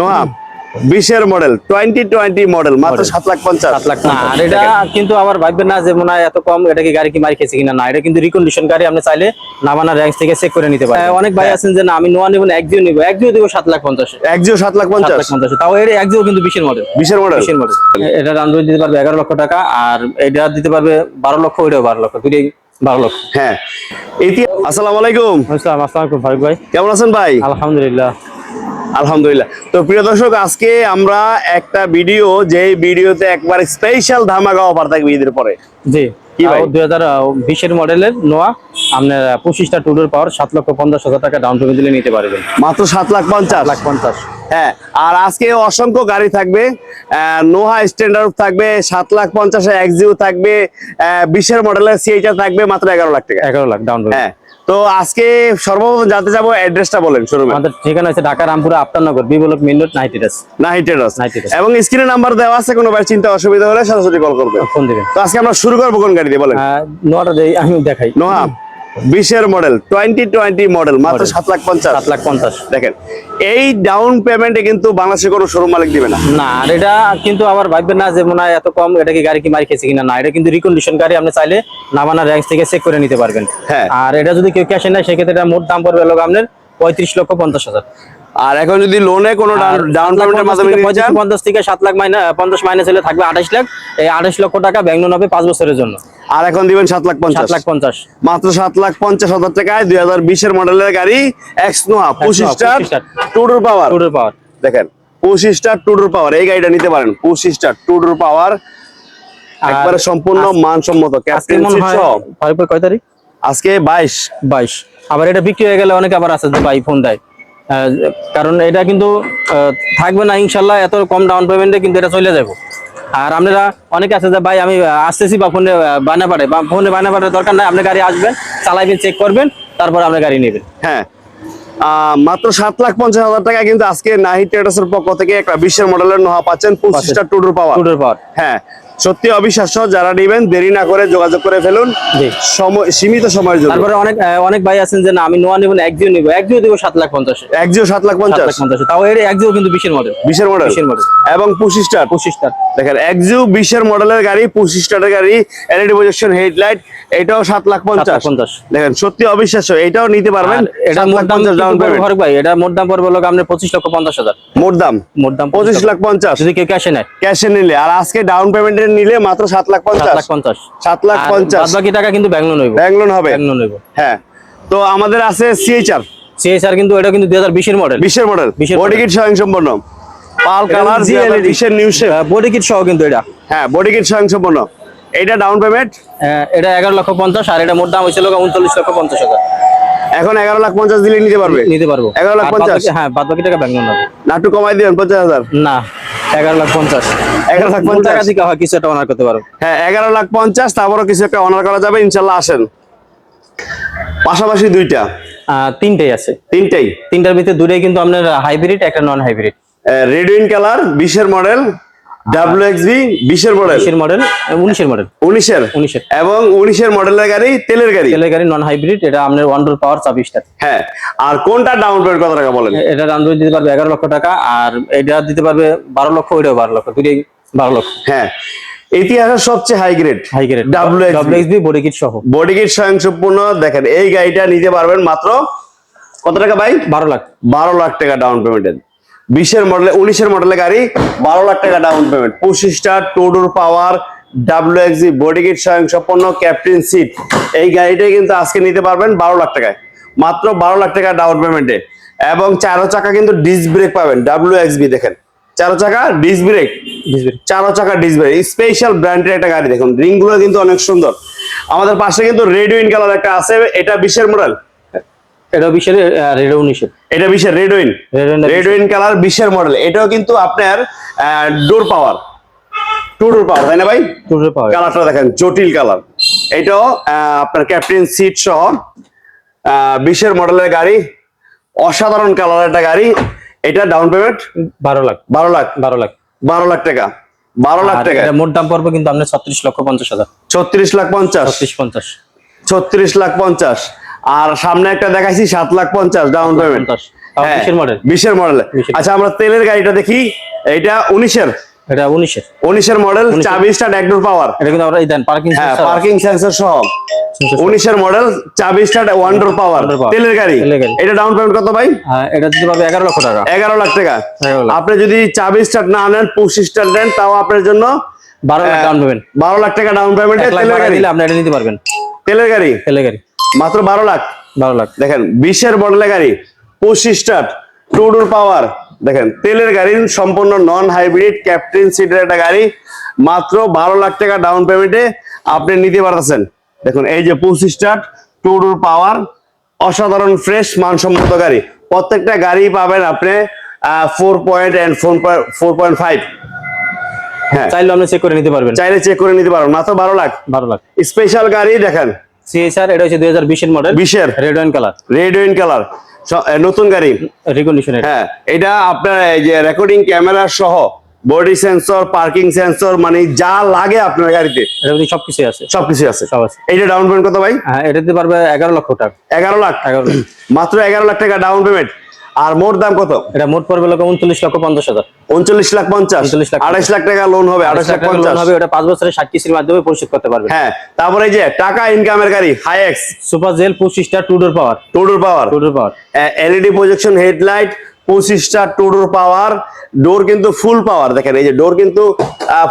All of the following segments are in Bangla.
নোহা বিশের মডেল টোয়েন্টি টোয়েন্টি মডেল মাত্র সাত লাখ পঞ্চাশ। সাত লাখ আর এটা কিন্তু আবার ভাববেন না যে মনে হয় এত কম এটা কি গাড়ি কি মারি খেয়েছে কিনা না এটা কিন্তু রিকন্ডিশন গাড়ি আপনি চাইলে নামানা র্যাঙ্ক থেকে চেক করে নিতে পারেন অনেক ভাই আছেন যে না আমি নোয়া নেব না একজিও নিবো একজিও দেবো সাত লাখ পঞ্চাশ। একজিও সাত লাখ পঞ্চাশ। লাখ পঞ্চাশ তাও একজিও কিন্তু বিশের মডেল বিশের মডেল বিশের মডেল এটা আন্ড্রয়েড দিতে পারবে এগারো লক্ষ টাকা আর এটা দিতে পারবে বারো লক্ষ ওইটাও বারো লক্ষ দুটোই বারো লক্ষ। হ্যাঁ। এটি আসসালামু আলাইকুম। আসসালাম আসসালাম ফারুক ভাই। কেমন আছেন ভাই? আলহামদুলিল্লাহ। আলহামদুলিল্লাহ। তো প্রিয় দর্শক আজকে আমরা একটা ভিডিও যে ভিডিওতে একবার স্পেশাল ধামাকা অফার থাকবে ঈদের পরে। জি দুই হাজার বিশের মডেলের নোয়া আপনার পঁচিশটা টুডোর পাওয়ার সাত লক্ষ পঞ্চাশ হাজার টাকা ডাউন পেমেন্ট দিলে নিতে পারবেন। মাত্র সাত লাখ পঞ্চাশ? লাখ পঞ্চাশ। হ্যাঁ আর আজকে অসংখ্য গাড়ি থাকবে নোহা স্ট্যান্ডার্ড থাকবে সাত লাখ পঞ্চাশে থাকবে বিশের মডেলের সিএইচআর থাকবে মাত্র এগারো লাখ টাকা। এগারো লাখ ডাউন পেমেন্ট হ্যাঁ তো আজকে সর্বপ্রথম জানতে যাব অ্যাড্রেসটা বলেন শোরুমে। আমাদের ঠিকানা হচ্ছে ঢাকা রামপুরা বি বিবলক মিল রোড নাইটিরাস নাইটেরাস নাইটেরাস। এবং স্ক্রিনে নাম্বার দেওয়া আছে কোনো ভাই চিন্তা অসুবিধা হলে সরাসরি কল করবে ফোন দিবেন। তো আজকে আমরা শুরু করব কোন গাড়ি দিয়ে বলেন। নোয়াটা দেই আমি দেখাই। নোহা বিশের মডেল টোয়েন্টি টোয়েন্টি মডেল মাত্র সাত লাখ পঞ্চাশ। সাত লাখ পঞ্চাশ। দেখেন এই ডাউন পেমেন্টে কিন্তু বাংলাদেশের কোনো শোরুম মালিক দিবে না। না আর এটা কিন্তু আবার ভাববেন না যে মনে হয় এত কম এটা কি গাড়ি কি মারি খেয়েছে কিনা না এটা কিন্তু রিকন্ডিশন গাড়ি আপনি চাইলে নামানা র্যাঙ্ক থেকে চেক করে নিতে পারবেন। হ্যাঁ। আর এটা যদি কেউ ক্যাশে নেয় সেক্ষেত্রে এটা মোট দাম পড়বে লোক আপনার পঁয়ত্রিশ লক্ষ পঞ্চাশ হাজার। আর এখন যদি লোনে কোনো ডাউন পেমেন্টের মাধ্যমে পঞ্চাশ থেকে সাত লাখ মাইনাস পঞ্চাশ মাইনাস হলে থাকবে আঠাশ লাখ। এই আঠাশ লক্ষ টাকা ব্যাংক লোন হবে পাঁচ বছরের জন্য। আর এখন দিবেন সাত লাখ পঞ্চাশ। লাখ পঞ্চাশ। মাত্র সাত লাখ পঞ্চাশ হাজার টাকায় দুই হাজার বিশের মডেলের গাড়ি এক্স নোহা পঁচিশ star 25 two door power. Two door power. দেখেন পঁচিশ স্টার টুডুর পাওয়ার এই গাড়িটা নিতে পারেন। পঁচিশ স্টার টুডুর পাওয়ার একবারে সম্পূর্ণ মানসম্মত ক্যাপ্টেন কয় তারিখ? আজকে বাইশ। বাইশ। আবার এটা বিক্রি হয়ে গেলে অনেকে আবার আছে যে ভাই ফোন দেয় কারণ এটা কিন্তু থাকবে না ইনশাল্লাহ এত কম ডাউন পেমেন্টে কিন্তু এটা চলে যাব। আর আপনারা অনেকে আছে যে ভাই আমি আসতেছি বা ফোনে বানা পাঠাই। বা ফোনে বানা পাঠার দরকার নাই আপনি গাড়ি আসবেন চালাইবেন চেক করবেন তারপর আপনি গাড়ি নেবেন। হ্যাঁ। আহ, মাত্র সাত লাখ পঞ্চাশ হাজার টাকা কিন্তু আজকে নাহি ট্রেডার্সের পক্ষ থেকে একটা বিশ্বের মডেলের নোহা পাচ্ছেন পঁচিশটা টুডুর পাওয়ার টুডোর পাওয়ার হ্যাঁ। সত্যি অবিশ্বাস্য যারা নেবেন দেরি না করে যোগাযোগ করে ফেলুন। সময় সীমিত সময়ের জন্য। তারপরে অনেক অনেক ভাই আছেন যে না আমি নোয়া নেব না একজিও নিবো। একজিও দেবো সাত লাখ পঞ্চাশ। একজিও সাত লাখ পঞ্চাশ। তাও এর একজিও কিন্তু বিশের মডেল বিশের মডেল বিশের মডেল এবং পঁচিশ স্টার। পঁচিশটা দেখেন একজিও বিশের মডেলের গাড়ি পঁচিশ স্টারের গাড়ি এলইডি প্রজেকশন হেডলাইট এটাও সাত লাখ পঞ্চাশ। পঞ্চাশ। দেখেন সত্যি অবিশ্বাস্য এটাও নিতে পারবেন। এটা মোট দাম ডাউন পেমেন্ট ভাই এটা মোট দাম পড়বে লোক আপনার পঁচিশ লক্ষ পঞ্চাশ হাজার। মোট দাম। মোট দাম পঁচিশ লাখ পঞ্চাশ। যদি কেউ ক্যাশে নেয়। ক্যাশে নিলে। আর আজকে ডাউন পেমেন্টে নিলে মাত্র সাত লাখ পঞ্চাশ। লাখ পঞ্চাশ। সাত লাখ পঞ্চাশ। বাকি টাকা কিন্তু ব্যাংক লোন ব্যাংক লোন হবে? ব্যাংক লোন হ্যাঁ। তো আমাদের আছে সিএইচআর সিএসআর কিন্তু এটা কিন্তু দুই হাজার বিশের মডেল বিশের মডেল বডি। কিট স্বয়ংসম্পন্ন। পাল কালার জি বিশের নিউ শেপ বডি কিট সহ কিন্তু এটা। হ্যাঁ বডি কিট স্বয়ংসম্পন্ন। এটা ডাউন পেমেন্ট আহ, এটা এগারো লক্ষ পঞ্চাশ আর এটা মোট দাম হয়েছিল উনচল্লিশ লক্ষ পঞ্চাশ হাজার। এখন এগারো লাখ পঞ্চাশ দিলে নিতে পারবে? নিতে পারব। এগারো লাখ পঞ্চাশ? হ্যাঁ বাদ বাকি টাকা ব্যাংক লোন হবে। নাটু কমাই দিবেন পঞ্চাশ হাজার? না এগারো লাখ পঞ্চাশ। এগারো লাখ পঞ্চাশ? টাকা দিকে হয় কিছু একটা অনার করতে পারো। হ্যাঁ এগারো লাখ পঞ্চাশ তারপরও কিছু একটা অনার করা যাবে ইনশাল্লাহ আসেন। পাশাপাশি দুইটা। তিনটেই আছে। তিনটাই? তিনটার ভিতরে দুটোই কিন্তু আপনার হাইব্রিড একটা non hybrid red wine colour বিশের মডেল ডাব্লিউ এক্স বি বিশের মডেল বিশের মডেল উনিশের মডেল উনিশের? উনিশের। এবং মডেলের গাড়ি তেলের গাড়ি? তেলের গাড়ি নন হাইব্রিড এটা আপনার পাওয়ার হ্যাঁ। আর কোনটা ডাউন পেমেন্ট কত টাকা বলেন? এটা দিতে পারবে এগারো লক্ষ টাকা আর এটা দিতে পারবে বারো লক্ষ ওইটাও বারো লক্ষ দুটোই লক্ষ। হ্যাঁ। ইতিহাসের সবচেয়ে high grade high grade body kit সহ। বডি কিট স্বয়ংসম্পূর্ণ দেখেন এই গাড়িটা নিতে পারবেন মাত্র কত টাকা ভাই? বারো লাখ। বারো লাখ টাকা ডাউন পেমেন্টের বিশের মডেলে উনিশের মডেলের গাড়ি বারো লাখ টাকা ডাউন পেমেন্ট পঁচিশটা two door power W X body kit স্বয়ংসম্পন্ন captain seat এই গাড়িটাই কিন্তু আজকে নিতে পারবেন বারো লাখ টাকায়। মাত্র বারো লাখ টাকা ডাউন পেমেন্টে এবং চারো চাকা কিন্তু ডিস ব্রেক পাবেন ডাব্লিউ এক্সবি দেখেন। চারো চাকা ডিস ব্রেক চারো চাকা ডিস ব্রেক স্পেশাল ব্র্যান্ডের একটা গাড়ি দেখুন রিংগুলো কিন্তু অনেক সুন্দর। আমাদের পাশে কিন্তু রেড উইন কালার একটা আছে এটা বিশের মডেল এটা বিশের এটা উনিশের। এটা বিশের red wine. Red wine colour বিশের মডেল এটাও কিন্তু আপনার door power. Two door power তাই না ভাই? টুরের পাওয়ার। কালারটা দেখেন জটিল কালার। এটাও আপনার ক্যাপ্টেন সিট সহ বিশের মডেলের গাড়ি। অসাধারণ কালার একটা গাড়ি। এটা ডাউন পেমেন্ট বারো লাখ। বারো লাখ। বারো লাখ। বারো লাখ টাকা। বারো লাখ টাকা। এটা মোট দাম পড়বে কিন্তু আপনার ছত্রিশ লক্ষ পঞ্চাশ হাজার। ছত্রিশ লাখ পঞ্চাশ। ছত্রিশ পঞ্চাশ। ছত্রিশ লাখ পঞ্চাশ। আর সামনে একটা দেখাইছি সাত লাখ পঞ্চাশ ডাউন পেমেন্ট হ্যাঁ, বিশের মডেল। আচ্ছা আমরা তেলের গাড়িটা দেখি। এটা উনিশের। এটা উনিশের। উনিশের মডেল চাবি স্টার্ট একডোর পাওয়ার এটা কিন্তু আমরা দেন পার্কিং হ্যাঁ পার্কিং সেন্সর সহ। উনিশের মডেল চাবি start one door power One door power। তেলের গাড়ি। এটা ডাউন পেমেন্ট কত ভাই? এটা দিতে পারবে এগারো লক্ষ টাকা। এগারো লাখ টাকা। আপনি যদি চাবি স্টার্ট না নেন পঁচিশ স্টার্ট দেন তাও আপনার জন্য বারো লাখ ডাউন পেমেন্ট বারো লাখ টাকা ডাউন পেমেন্ট তেলের গাড়ি। আপনি এটা নিতে পারবেন। তেলের গাড়ি? তেলের গাড়ি। মাত্র বারো লাখ। বারো লাখ। দেখেন বিশের মডেলের গাড়ি push start two door power. দেখেন তেলের গাড়ি সম্পূর্ণ নন হাইব্রিড ক্যাপ্টেন সিটের একটা গাড়ি মাত্র বারো লাখ টাকা ডাউন পেমেন্টে আপনি নিতে পারতেছেন। দেখুন এই যে push start two door power অসাধারণ ফ্রেশ মানসম্মত গাড়ি। প্রত্যেকটা গাড়ি পাবেন আপনি four point and four four point five হ্যাঁ। চাইলে আপনি চেক করে নিতে পারবেন। চাইলে চেক করে নিতে পারবেন। মাত্র বারো লাখ। বারো লাখ। স্পেশাল গাড়ি দেখেন সিএসআর এটা হচ্ছে দুই হাজার বিশের model red wine colour red wine colour নতুন গাড়ি। রিকন্ডিশন হ্যাঁ এটা আপনার এই যে রেকর্ডিং ক্যামেরা সহ বডি সেন্সর পার্কিং সেন্সর মানে যা লাগে আপনার গাড়িতে। এটা সবকিছু আছে। সবকিছু আছে। সব আছে। এইটা ডাউন পেমেন্ট কত ভাই? হ্যাঁ এটা দিতে পারবে এগারো লক্ষ টাকা। এগারো লাখ। এগারো লাখ। মাত্র এগারো লাখ টাকা ডাউন পেমেন্ট আর মোট দাম কত? এটা মোট পড়বে লক্ষ উনচল্লিশ লক্ষ পঞ্চাশ হাজার। উনচল্লিশ লাখ পঞ্চাশ। 39 লাখ আড়াইশ লাখ টাকা লোন হবে আড়াইশ লাখ পঞ্চাশ। হবে ওটা পাঁচ বছরের ষাট কিস্তির মাধ্যমে পরিশোধ করতে পারবে। হ্যাঁ তারপরে এই যে টাকা ইনকামের গাড়ি হাই এক্স সুপার জেল পঁচিশ star two door power two door power two door power LED projection headlight পঁচিশটা টুডোর পাওয়ার ডোর কিন্তু ফুল পাওয়ার দেখেন এই যে ডোর কিন্তু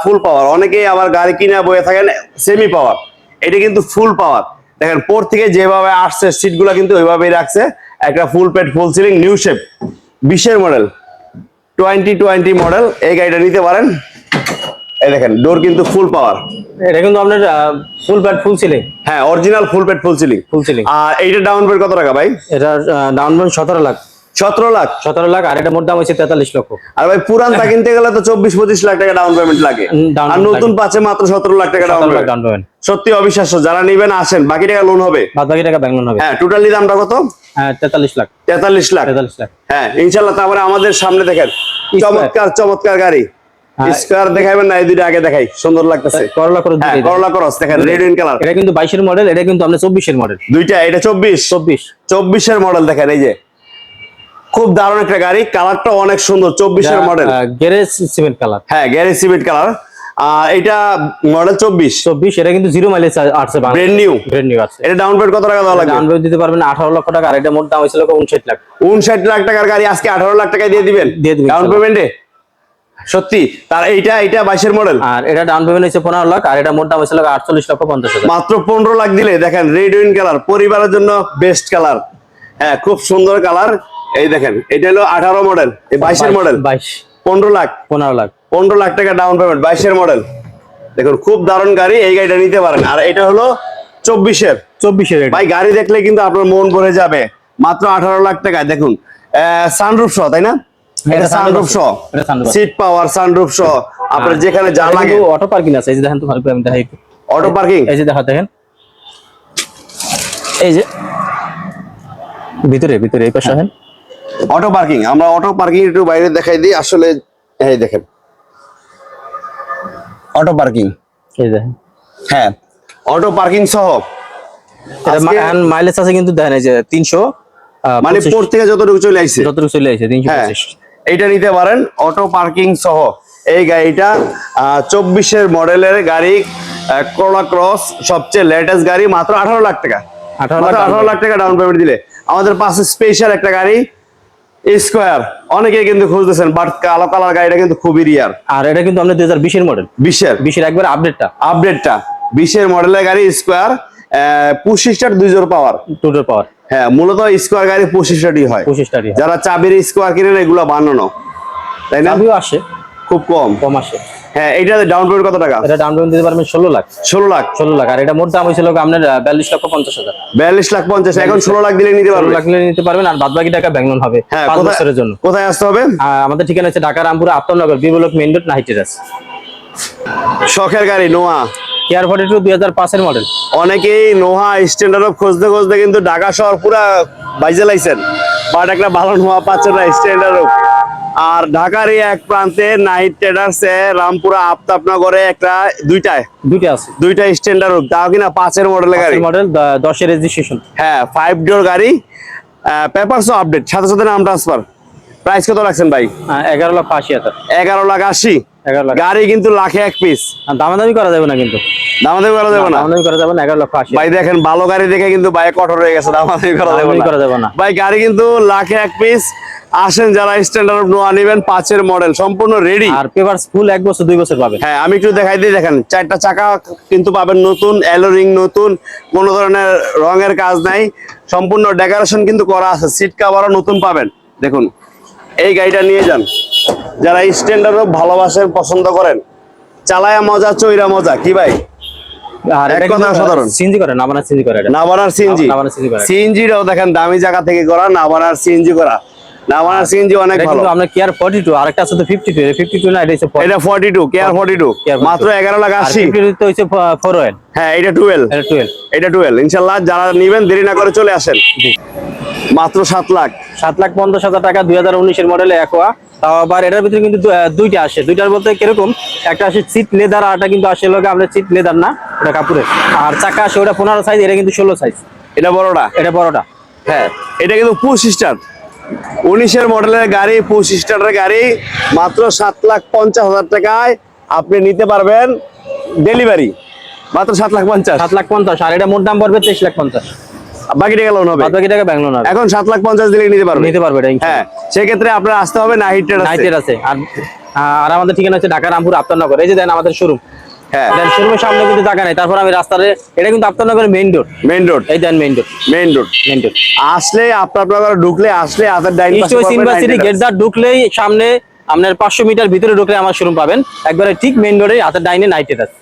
ফুল পাওয়ার অনেকেই আবার গাড়ি কিনে বয়ে থাকেন সেমি পাওয়ার এটা কিন্তু ফুল পাওয়ার দেখেন পোর থেকে যেভাবে আসছে সিট সিটগুলো কিন্তু ওইভাবেই রাখছে। একটা ফুল পেট ফুল সিলিং নিউ শেপ বিশের মডেল টোয়েন্টি টোয়েন্টি মডেল এই গাড়িটা নিতে পারেন। এই দেখেন ডোর কিন্তু ফুল পাওয়ার এটা কিন্তু আপনার ফুল প্যাড ফুল সিলিং হ্যাঁ অরিজিনাল ফুল পেট ফুল সিলিং ফুল সিলিং আর এইটা ডাউন পেমেন্ট কত টাকা ভাই? এটা ডাউন পেমেন্ট সতেরো লাখ। সতেরো লাখ। সতেরো লাখ আর এটা মোট দাম হচ্ছে তেতাল্লিশ লক্ষ। আর ভাই পুরানটা কিনতে গেলে তো চব্বিশ পঁচিশ লাখ টাকা ডাউন পেমেন্ট লাগে। আর নতুন পাচ্ছে মাত্র সতেরো লাখ টাকা ডাউন পেমেন্ট সত্যি অবিশ্বাস্য যারা নিবেন আসেন। বাকি টাকা লোন হবে? বাকি টাকা ব্যাংক লোন হবে। হ্যাঁ টোটালি দামটা কত? হ্যাঁ তেতাল্লিশ লাখ। তেতাল্লিশ লাখ। তেতাল্লিশ লাখ। হ্যাঁ ইনশাল্লাহ তারপরে আমাদের সামনে দেখেন। চমৎকার চমৎকার গাড়ি। স্কোয়ার দেখাবেন না এই দুইটা আগে দেখাই। সুন্দর লাগতেছে। করলা করে হ্যাঁ করলা করস দেখেন। রেড ইন কালার এটা কিন্তু বাইশের মডেল এটা কিন্তু আপনার চব্বিশের মডেল দুইটা এটা চব্বিশ। চব্বিশ। চব্বিশের মডেল দেখেন এই যে। খুব দারুণ একটা গাড়ি। কালারটা অনেক সুন্দর চব্বিশের মডেল গ্যারেজ সিমেন্ট কালার হ্যাঁ গ্যারেজ সিমেন্ট কালার এটা মডেল চব্বিশ। চব্বিশ এটা কিন্তু জিরো মাইলেজ আসছে ব্র্যান্ড নিউ ব্র্যান্ড নিউ আছে। এটা ডাউন পেমেন্ট কত টাকা দেওয়া লাগবে? ডাউন পেমেন্ট দিতে পারবেন আঠারো লক্ষ টাকা আর এটা মোট দাম হয়েছিল উনষাট লাখ। উনষাট লাখ টাকার গাড়ি আজকে আঠারো লাখ টাকায় দিয়ে দিবেন? দিয়ে দিবেন, ডাউন পেমেন্টে সত্যি? তার এইটা এইটা বাইশের মডেল আর এটা ডাউন পেমেন্ট হচ্ছে পনেরো লাখ আর এটা মোট দাম হয়েছিল আটচল্লিশ লক্ষ পঞ্চাশ মাত্র পনেরো লাখ দিলে দেখেন রেড উইন কালার পরিবারের জন্য বেস্ট কালার হ্যাঁ খুব সুন্দর কালার এই দেখেন এটা হলো আঠারো মডেল এই বাইশের মডেল বাইশ পনেরো লাখ। পনেরো লাখ। পনেরো লাখ টাকা ডাউন পেমেন্ট বাইশের মডেল দেখুন খুব দারুণ গাড়ি এই গাড়িটা নিতে পারেন। আর এটা হলো চব্বিশের। চব্বিশের ভাই গাড়ি দেখলে কিন্তু আপনার মন ভরে যাবে। মাত্র আঠারো লাখ টাকা দেখুন সানরুফ সহ তাই না? এটা সানরুফ sunroof সহ সিট পাওয়ার সানরুফ সহ আপনার যেখানে যা লাগে। অটো পার্কিং আছে এই যে দেখেন তো ভালো করে আমি দেখাই অটো পার্কিং এই যে দেখা দেখেন। এই যে ভিতরে ভিতরে এই পাশে দেখেন অটো পার্কিং আমরা অটো পার্কিং একটু বাইরে দেখাই দিই আসলে এই দেখেন। অটো পার্কিং এই দেখেন। হ্যাঁ অটো পার্কিং সহ। মাইলেজ আছে কিন্তু দেখেন এই যে তিনশো মানে পোর্ট থেকে যতটুকু চলে আসছে যতটুকু চলে আসছে তিনশো হ্যাঁ এইটা নিতে পারেন অটো পার্কিং সহ। এই গাড়িটা চব্বিশের মডেলের গাড়ি করোলা ক্রস সবচেয়ে লেটেস্ট গাড়ি মাত্র আঠারো লাখ টাকা। 18 লাখ মাত্র down আঠারো লাখ টাকা ডাউন পেমেন্ট দিলে। আমাদের পাশে স্পেশাল একটা গাড়ি স্কোয়ার অনেকেই কিন্তু খুঁজতেছেন বাট কালো কালার গাড়িটা কিন্তু খুবই রিয়ার আর এটা কিন্তু আপনার দুই হাজার বিশের মডেল বিশের। বিশের একবার আপডেটটা আপডেটটা বিশের মডেলের গাড়ি স্কোয়ার পঁচিশটার দুই জোর পাওয়ার দুটোর পাওয়ার হ্যাঁ মূলত স্কোয়ার গাড়ি পঁচিশটারই হয়। পঁচিশটারই যারা চাবির স্কোয়ার কিনেন এগুলো বানানো। তাই না? আসে। খুব কম। কম আসে। হ্যাঁ এইটা ডাউন পেমেন্ট কত টাকা? এটা ডাউন পেমেন্ট দিতে পারবেন ষোলো লাখ। ষোলো লাখ? ষোলো লাখ। আর এটা মোট দাম হয়েছিল আপনার বিয়াল্লিশ লক্ষ পঞ্চাশ হাজার। বিয়াল্লিশ লাখ পঞ্চাশ এখন ষোলো লাখ দিলে নিতে ষোলো পারবে। লাখ নিলে নিতে পারবেন আর বাদ বাকি টাকা ব্যাংক লোন হবে হ্যাঁ পাঁচ বছরের জন্য। কোথায় আসতে হবে? আমাদের ঠিকানা হচ্ছে Dhaka Rampur Aftabnagar B block main road নাহিটেরাস শখের গাড়ি নোয়া। কেয়ার ফর্টি টু দুই হাজার পাঁচের মডেল অনেকেই নোহা স্ট্যান্ডার্ড খুঁজতে খুঁজতে কিন্তু ঢাকা শহর পুরা বাইজে লাইছেন। বাট একটা ভালো নোয়া পাচ্ছেন না স্ট্যান্ডার্ড আর ঢাকার এই এক প্রান্তে নাইট ট্রেডার্স রামপুরা আফতাবনগরে একটা দুইটায়? দুইটা আছে। দুইটা স্ট্যান্ডার্ড তাও কিনা পাঁচের মডেলের গাড়ি? মডেল দশের রেজিস্ট্রেশন হ্যাঁ ফাইভ ডোর গাড়ি। পেপারসও আপডেট সাথে সাথে নাম ট্রান্সফার প্রাইস কত রাখছেন ভাই? এগারো লক্ষ আশি হাজার। এগারো লাখ আশি। লাখ। গাড়ি কিন্তু লাখে এক পিস আর দামাদামি করা যাবে না কিন্তু। দামাদামি করা যাবে না? দামাদামি করা যাবে না এগারো লক্ষ আশি ভাই দেখেন ভালো গাড়ি দেখে কিন্তু ভাই কঠোর হয়ে গেছে দামাদামি করা যাবে না। করা যাবে না। ভাই গাড়ি কিন্তু লাখে এক পিস আসেন যারা স্ট্যান্ডার্ড নোয়া নেবেন পাঁচের মডেল সম্পূর্ণ রেডি আর পেপার ফুল এক বছর দুই বছর পাবেন। হ্যাঁ আমি একটু দেখাই দিই দেখেন চারটা চাকা কিন্তু পাবেন নতুন অ্যালোরিং নতুন কোনো ধরনের রঙের কাজ নাই সম্পূর্ণ ডেকোরেশন কিন্তু করা আছে সিট কাভারও নতুন পাবেন। দেখুন এই গাড়িটা নিয়ে যান। যারা স্ট্যান্ডার্ড স্ট্যান্ডার্ডও ভালোবাসেন পছন্দ করেন চালায়া মজা চৈরা মজা কি ভাই? নাবানার সিএনজি। সিএনজিটাও দেখেন দামি জায়গা থেকে করা নাবানার সিএনজি করা। নাবানার সিএনজি অনেক ভালো। কিন্তু আমরা কেয়ার 42 আরেকটা আছে তো 52 52 না এটা হচ্ছে এটা forty two care forty two Care 42 মাত্র এগারো লাখ আর আশি। 52 তো হচ্ছে 4 ওয়েল হ্যাঁ এটা টুয়েলভ এটা 12 এটা টুয়েলভ ইনশাল্লাহ যারা নিবেন দেরি না করে চলে আসেন। জি। মাত্র সাত লাখ। সাত লাখ পঞ্চাশ হাজার টাকা দুই হাজার উনিশের মডেলে একোয়া তাও আবার এটার ভিতরে কিন্তু দুইটা আসে। দুইটার বলতে কীরকম? একটা আসে সিট লেদার আর একটা কিন্তু আসে লোক আমরা সিট লেদার না ওটা কাপড়ের। আর চাকা আসে ওটা পনেরো সাইজ এটা কিন্তু ষোলো সাইজ এটা বড়টা? এটা বড়টা। হ্যাঁ এটা কিন্তু পুশ স্টার উনিশের মডেলের গাড়ি পুশ স্টারের গাড়ি মাত্র সাত লাখ পঞ্চাশ হাজার টাকায় আপনি নিতে পারবেন ডেলিভারি। মাত্র সাত লাখ পঞ্চাশ। সাত লাখ পঞ্চাশ আর এটা মোট দাম পড়বে তেইশ লাখ পঞ্চাশ। বাকি টাকা লোন হবে। বাকি টাকা ব্যাংক লোন হবে। এখন সাত লাখ পঞ্চাশ দিলে নিতে নিতে পারবে হ্যাঁ সেক্ষেত্রে আপনার আসতে হবে নাইট আছে। আর আর আমাদের ঠিকানা হচ্ছে ঢাকা রামপুর আফতারনগর। এই যে দেন আমাদের শোরুম হ্যাঁ। দেন শোরুমের সামনে কিন্তু টাকা নাই। তারপর আমি রাস্তার এটা কিন্তু আপনার নগরের মেইন রোড মেইন রোড এই then main road main road main road আসলে আপনার আপনার ঢুকলে আসলে আদার ডাইন গেটদার ঢুকলেই সামনে আপনার পাঁচশো মিটার ভিতরে ঢুকলে আমার শোরুম পাবেন। একবারে ঠিক মেইন রোডে হাতের ডাইনে নাইটের আছে